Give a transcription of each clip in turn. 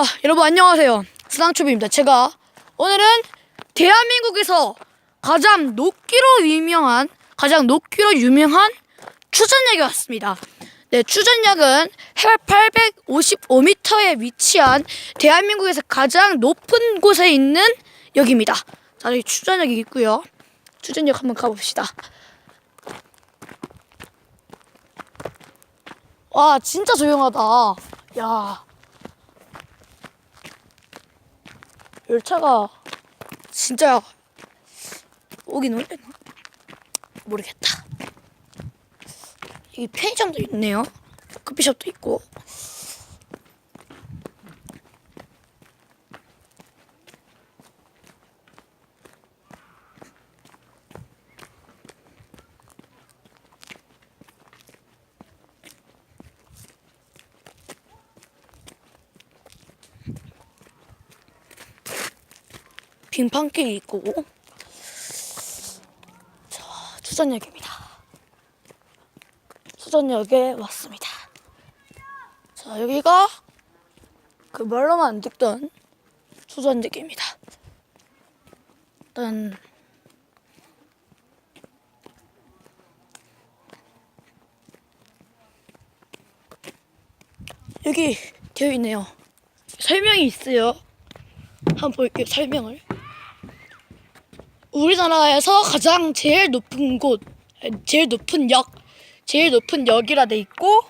아, 여러분 안녕하세요. 스랑초비입니다. 제가 오늘은 대한민국에서 가장 높기로 유명한 가장 높기로 유명한 추전역에 왔습니다. 네, 추전역은 해발 855m에 위치한 대한민국에서 가장 높은 곳에 있는 역입니다. 자, 여기 추전역이 있고요. 추전역 한번 가봅시다. 와, 진짜 조용하다. 야. 열차가 진짜 오긴 올려나 모르겠다. 여기 편의점도 있네요. 커피숍도 있고. 빙판길이 있고. 자 추전역입니다. 추전역에 왔습니다. 자 여기가 그 말로만 안 듣던 추전역입니다. 일단 여기 되어 있네요. 설명이 있어요. 한번 볼게요 설명을 우리나라에서 가장 제일 높은 곳, 제일 높은 역, 제일 높은 역이라 돼 있고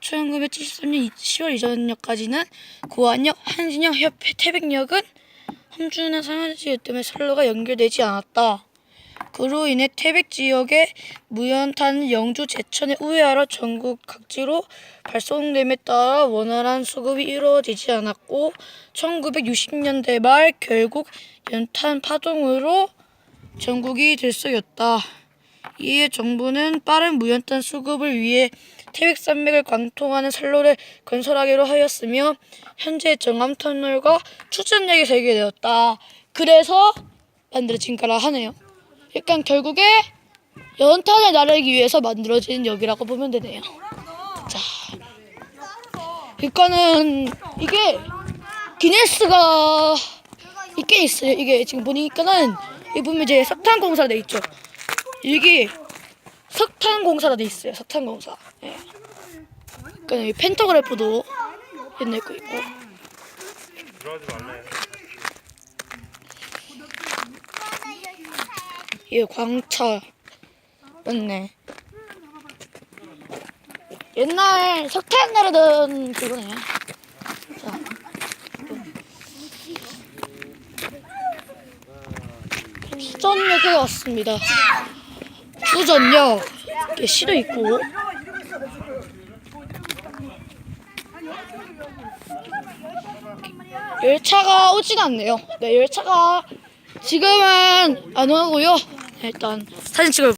1973년 10월 이전역까지는 고안역, 한진역, 협회, 태백역은 험준한 상하지 때문에 선로가 연결되지 않았다. 그로 인해 태백 지역의 무연탄 영주 제천에 우회하러 전국 각지로 발송됨에 따라 원활한 수급이 이루어지지 않았고 1960년대 말 결국 연탄 파동으로 전국이 들썩였다. 이에 정부는 빠른 무연탄 수급을 위해 태백산맥을 관통하는 선로를 건설하기로 하였으며 현재 정암터널과 추천역이 설계되었다. 그래서 만들어진 거라 하네요. 약간 결국에 연탄을 나르기 위해서 만들어진 역이라고 보면 되네요. 자, 그러니까는 이게 기네스가 있게 있어요. 이게 지금 보니까는 이 보면 이제 석탄 공사 돼 있죠. 이게 석탄 공사로 돼 있어요. 석탄 공사. 예. 그러니까 이 펜터그래프도 옛날 거 있고. 이게 광차 맞네. 옛날 석탄 나르던 그거네. 자. 수전역에 왔습니다. 수전역 이게 시도 있고. 열차가 오진 않네요. 네, 열차가 지금은 안 오고요. 네, 일단 사진 찍을